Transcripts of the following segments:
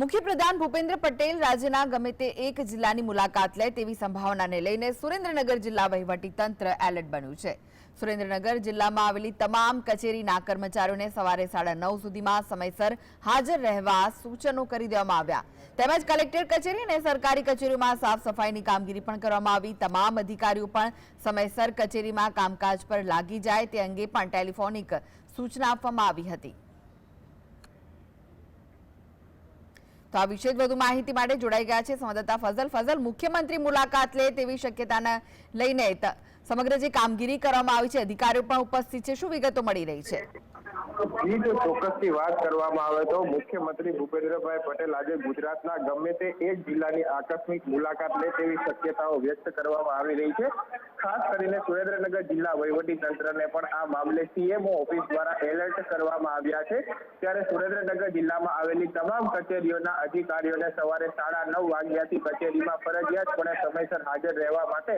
મુખ્યપ્રધાન ભૂપેન્દ્ર પટેલ રાજ્યના ગમે તે એક જિલ્લાની મુલાકાત લે તેવી સંભાવનાને લઈને સુરેન્દ્રનગર જિલ્લા તંત્ર એલર્ટ બન્યું છે. સુરેન્દ્રનગર જિલ્લામાં આવેલી તમામ કચેરીના કર્મચારીઓને સવારે સાડા નવ સુધીમાં સમયસર હાજર રહેવા સૂચનો કરી દેવામાં આવ્યા. તેમજ કલેક્ટર કચેરી અને સરકારી કચેરીઓમાં સાફ સફાઈની કામગીરી પણ કરવામાં આવી. તમામ અધિકારીઓ પણ સમયસર કચેરીમાં કામકાજ પર લાગી જાય તે અંગે પણ ટેલિફોનિક સૂચના આપવામાં આવી હતી. તો આ વિશે વધુ માહિતી માટે જોડાઈ ગયા છે સંવાદદાતા ફઝલ. ફઝલ, મુખ્યમંત્રી મુલાકાત લે તેવી શક્યતાને લઈને સમગ્ર જે કામગીરી કરવામાં આવી છે, અધિકારીઓ પણ ઉપસ્થિત છે. શું વિગતો મળી રહી છે? જો ચોક્કસથી વાત કરવામાં આવે તો મુખ્યમંત્રી ભૂપેન્દ્રભાઈ પટેલ આજે ગુજરાતના ગમે તે એક જિલ્લાની આકસ્મિક મુલાકાત લે તેવી શક્યતાઓ વ્યક્ત કરવામાં આવી રહી છે. ખાસ કરીને સુરેન્દ્રનગર જિલ્લા વહીવટી તંત્રને પણ આ મામલે સીએમઓ ઓફિસ દ્વારા એલર્ટ કરવામાં આવ્યા છે. ત્યારે સુરેન્દ્રનગર જિલ્લામાં આવેલી તમામ કચેરીઓના અધિકારીઓને સવારે સાડા નવ વાગ્યાથી કચેરીમાં ફરજિયાતપણે સમયસર હાજર રહેવા માટે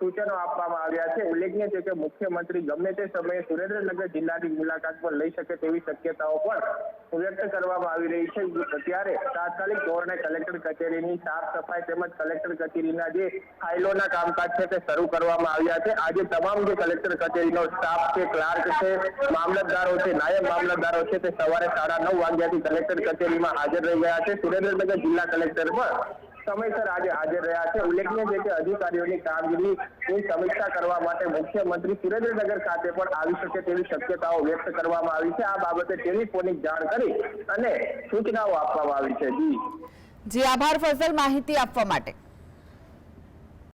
સૂચનો આપવામાં આવ્યા છે. ઉલ્લેખનીય છે કે મુખ્યમંત્રી ગમે તે સમયે સુરેન્દ્રનગર જિલ્લાની મુલાકાત પર લઈ શકે તેવી શક્યતાઓ પણ વ્યક્ત કરવામાં આવી રહી છે. ત્યારે તાત્કાલિક ધોરણે કલેક્ટર કચેરીની સાફ સફાઈ તેમજ કલેક્ટર કચેરીના જે ફાઇલોના કામકાજ છે તે શરૂ કરવામાં આવ્યા છે. આજે તમામ જે કલેક્ટર કચેરીનો સ્ટાફ છે, ક્લાર્ક છે, મામલતદારો છે, નાયબ મામલતદારો છે તે સવારે સાડા નવ વાગ્યાથી કલેક્ટર કચેરીમાં હાજર રહી ગયા છે. સુરેન્દ્રનગર જિલ્લા કલેક્ટર પણ સમયસર આજે હાજર રહ્યા છે. ઉલ્લેખનીય છે કે અધિકારીઓની કામગીરીની સમીક્ષા કરવા માટે મુખ્યમંત્રી સુરેન્દ્રનગર ખાતે પણ આવી શકે તેવી શક્યતાઓ વ્યક્ત કરવામાં આવી છે. આ બાબતે ટેલિફોનિક જાણ કરી અને સૂચનાઓ આપવામાં આવી છે. જી. જી, આભાર ફસલ માહિતી આપવા માટે.